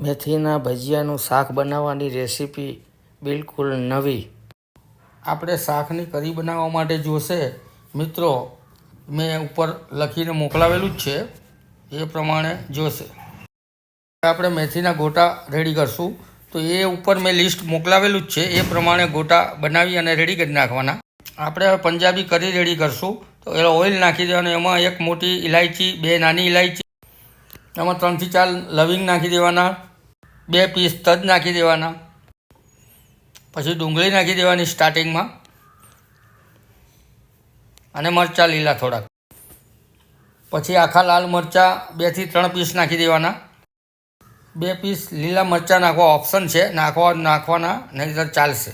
મેથીના ભજીયાનું શાક બનાવવાની રેસીપી બિલકુલ નવી. આપણે શાકની કરી બનાવવા માટે જોશે. મિત્રો, મેં ઉપર લખીને મોકલાવેલું જ છે. એ પ્રમાણે જોશે. આપણે મેથીના ગોટા રેડી કરશું. તો એ ઉપર મેં લિસ્ટ મોકલાવેલું જ છે. એ પ્રમાણે ગોટા બનાવી અને રેડી કરી નાખવાના. આપણે પંજાબી કરી રેડી કરશું. તો એનો ઓઇલ નાખી દેવાનું. એમાં એક મોટી ઇલાયચી બે નાની ઇલાયચી એમાં ત્રણથી ચાર લવિંગ નાખી દેવાના. બે પીસ તજ નાખી દેવાના. પછી ડુંગળી નાખી દેવાની સ્ટાર્ટિંગમાં અને મરચાં લીલા થોડાક. પછી આખા લાલ મરચાં બેથી ત્રણ પીસ નાખી દેવાના. બે પીસ લીલા મરચાં નાખવા ઓપ્શન છે. નાખવા નાખવાના, નહીંતર ચાલશે.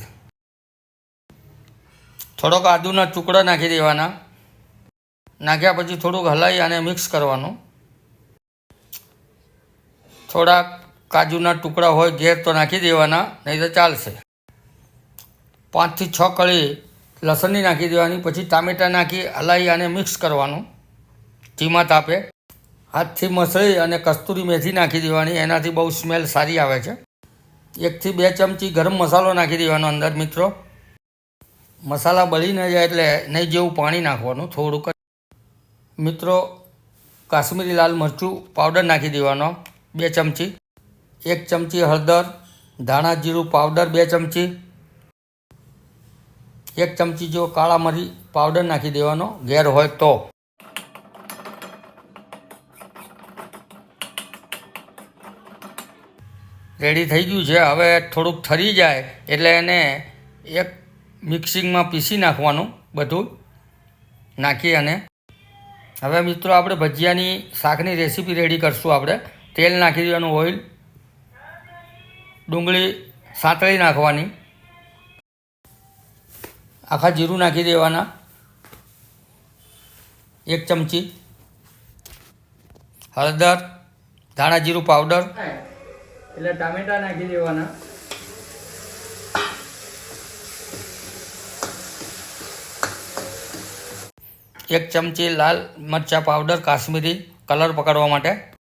થોડોક આદુના ટુકડા નાખી દેવાના. નાખ્યા પછી થોડુંક હલાવી અને મિક્સ કરવાનું. થોડાક કાજુના ટુકડા હોય ઘેર તો નાખી દેવાના, નહીં તો ચાલશે. પાંચથી છ કળી લસણની નાખી દેવાની, પછી ટામેટાં નાખી હલાવી અને મિક્સ કરવાનું. ધીમા તાપે. હાથથી મસળી અને કસ્તુરી મેથી નાખી દેવાની, એનાથી બહુ સ્મેલ સારી આવે છે. એકથી બે ચમચી ગરમ મસાલો નાખી દેવાનો અંદર, મિત્રો. મસાલા બળી ન જાય એટલે નહીં જેવું પાણી નાખવાનું, થોડુંક મિત્રો, કાશ્મીરી લાલ મરચું પાવડર નાખી દેવાનો, બે ચમચી. એક ચમચી હળદર, ધાણા જીરું પાવડર બે ચમચી. એક ચમચી જો કાળા મરી પાવડર નાખી દેવાનો ઘેર હોય તો. રેડી થઈ ગયું છે. હવે થોડુંક ઠરી જાય એટલે એને એક મિક્સિંગમાં પીસી નાખવાનું બધું. નાખી અને હવે મિત્રો આપણે ભજીયાની શાકની રેસીપી રેડી કરશું આપણે. તેલ નાખી દેવાનું ઓઇલ ડુંગળી સાંતળી નાખવાની. આખા જીરું નાખી દેવાના. એક ચમચી હળદર ધાણા જીરું પાવડર. એટલે ટામેટા નાખી દેવાના. એક ચમચી લાલ મરચા પાવડર કાશ્મીરી કલર પકડવા માટે.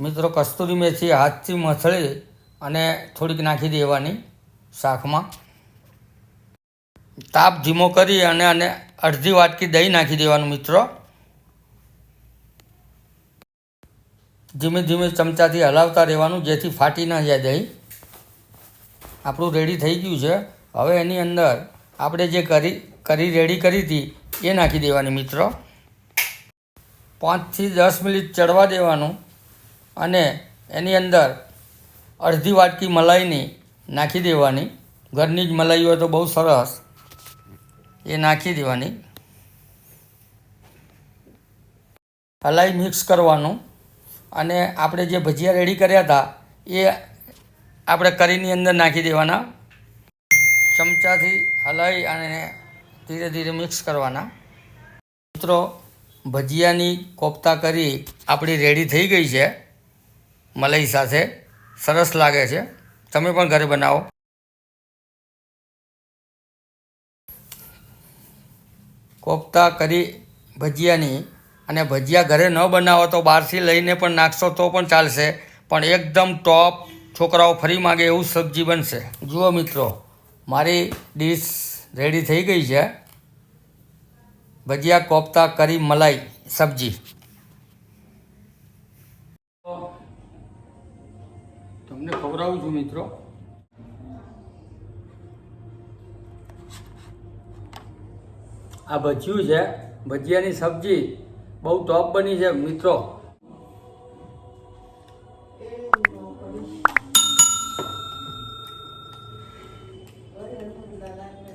મિત્રો, કસ્તુરી મેથી હાથથી મથળી અને થોડીક નાખી દેવાની શાકમાં. તાપ ધીમો કરી અને અને અડધી વાટકી દહીં નાખી દેવાનું મિત્રો. ધીમે ધીમે ચમચાથી હલાવતા રહેવાનું, જેથી ફાટી ના જાય દહીં. આપણું રેડી થઈ ગયું છે. હવે એની અંદર આપણે જે કરી કરી રેડી કરી હતી, એ નાખી દેવાની મિત્રો. પાંચથી દસ મિનિટ ચડવા દેવાનું. અને એની અંદર અડધી વાટકી મલાઈની નાખી દેવાની. ઘરની જ મલાઈ હોય તો બહુ સરસ. એ નાખી દેવાની. હલાઈ મિક્સ કરવાનું. અને આપણે જે ભજીયા રેડી કર્યા હતા, એ આપણે કરીની અંદર નાખી દેવાના. ચમચાથી હલાઈ અને ધીરે ધીરે મિક્સ કરવાના. મિત્રો, ભજીયાની કોફતા કરી આપણી રેડી થઈ ગઈ છે. મલાઈ સાથે સરસ લાગે છે. તમે પણ ઘરે બનાવો. કોફતા કરી ભજીયાની અને ભજીયા ઘરે ન બનાવો તો બહારથી લઈને પણ નાખશો તો પણ ચાલશે. પણ એકદમ ટોપ છોકરાઓ ફરી માગે એવું સબ્જી બનશે. જુઓ મિત્રો, મારી ડીશ રેડી થઈ ગઈ છે. ભજીયા, કોફતા, કરી, મલાઈ, સબ્જી. તમને ખવડાવું છું મિત્રો. આ ભજીયું છે. ભજીયાની સબ્જી બહુ ટોપ બની છે મિત્રો.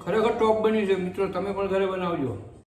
ખરેખર ટોપ બની છે મિત્રો. તમે પણ ઘરે બનાવજો.